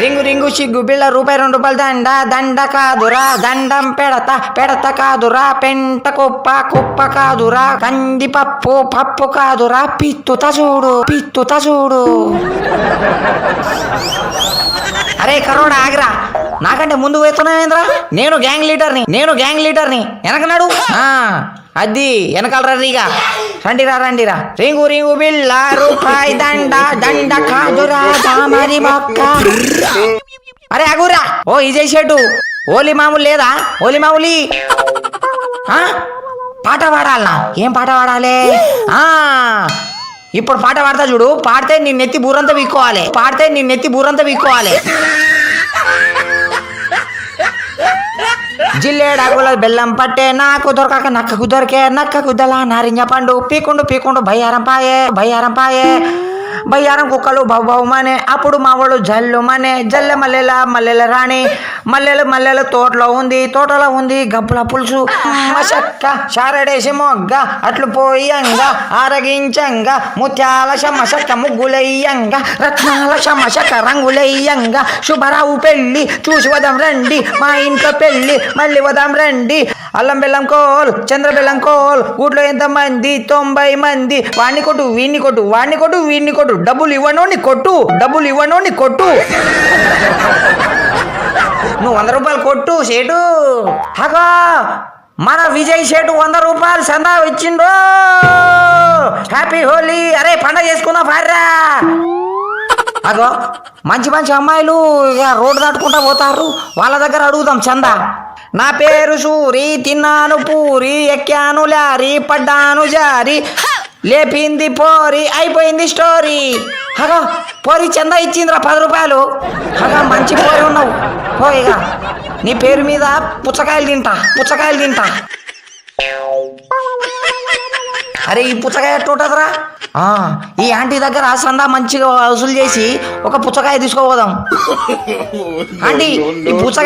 Ring ring సిగ్గు బిళ్ళ రూపాయి రెండు రూపాయలు దండ దండ కాదురా దండం పెడత పెడత కాదురా పెంట కుప్ప కుప్ప కాదురా కంది పప్పు పప్పు కాదురా పిత్తుత చూడు పిత్తుత చూడు. అరే కరోడా ఆగిరా. నాకంటే ముందు పోతున్నావేంద్రా నేను గ్యాంగ్ లీడర్ని నేను గ్యాంగ్ లీడర్ని. వెనకనాడు ఆ, అది వెనకాల రీగా రండిరా రండిరా రింగు రింగు బిళ్ళ రూపాయి దండ దండ కాదురా దామరి మొక్క. అరే అగురా ఓ ఇజయ్ షెడ్డు. ఓలి మామూలు లేదా? ఓలి మామూలి. ఆ? పాట పాడాలనా? ఏం పాట పాడాలి? ఆ ఇప్పుడు పాట పాడతా చూడు. పాడితే నీ నెత్తి బూరంతా వీక్కోవాలి. పాడితే నీ నెత్తి బూరంతా వీక్కోవాలి. జిల్లేడాకుల బెల్లం పట్టే నాకు దొరకక నక్కకు దొరికే నక్కకు దల నారింజ పండు పీకుండు పీకుండు భయారం పాయే భయారం పాయే. బయ్యారం కుక్కలు బహుబహుమనే అప్పుడు మా వాళ్ళు జల్లు మనే జల్లె మల్లెల మల్లెల రాణి మల్లెల మల్లెల తోటలో ఉంది తోటలో ఉంది గబ్బుల పులుసు. మసక్క షారడేసి మొగ్గ అట్లు పోయంగా ఆరగించంగా ముత్యాల శమశక్క ముగ్గులయ్యంగా రత్నాల శమశక్క రంగులయ్యంగా శుభరావు పెళ్ళి చూసి వదాం రండి మా ఇంట్లో పెళ్ళి మళ్ళీ వదాం రండి. అల్లం బెల్లం కోల్ చంద్ర బెల్లం కోల్. ఊట్లో ఎంతమంది? తొంభై మంది. వాణ్ణి కొట్టు వీణ్ణి కొట్టు వాణ్ణి కొట్టు వీణ్ణి కొట్టు. డబ్బులు ఇవ్వనోని కొట్టు డబ్బులు ఇవ్వనోని కొట్టు. నువ్వు వంద రూపాయలు కొట్టు సేటు హగా మన విజయ్ షేటు వంద రూపాయలు సందా ఇచ్చిండ్రు. హ్యాపీ హోలీ. అరే పండగ చేసుకుందాం పార్రా. అగో మంచి మంచి అమ్మాయిలు ఇక రోడ్డు దాటుకుంటా పోతారు. వాళ్ళ దగ్గర అడుగుదాం చందా. నా పేరు సూరి తిన్నాను పూరి ఎక్కాను లారీ పడ్డాను జారి. లేపింది పోరి అయిపోయింది స్టోరీ. హగా పోరి చందా ఇచ్చిందిరా పది రూపాయలు. హగా మంచి పోరి ఉన్నావు. పో ఇక. నీ పేరు మీద పుచ్చకాయలు తింటా పుచ్చకాయలు తింటా. అరే ఈ పుచ్చకాయ ఎట్టుంటదిరా ఈ ఆంటీ దగ్గర సందా మంచిగా వసూలు చేసి ఒక పుచ్చకాయ తీసుకోపోదాం. ఆంటీ ఈ పుచ్చకాయ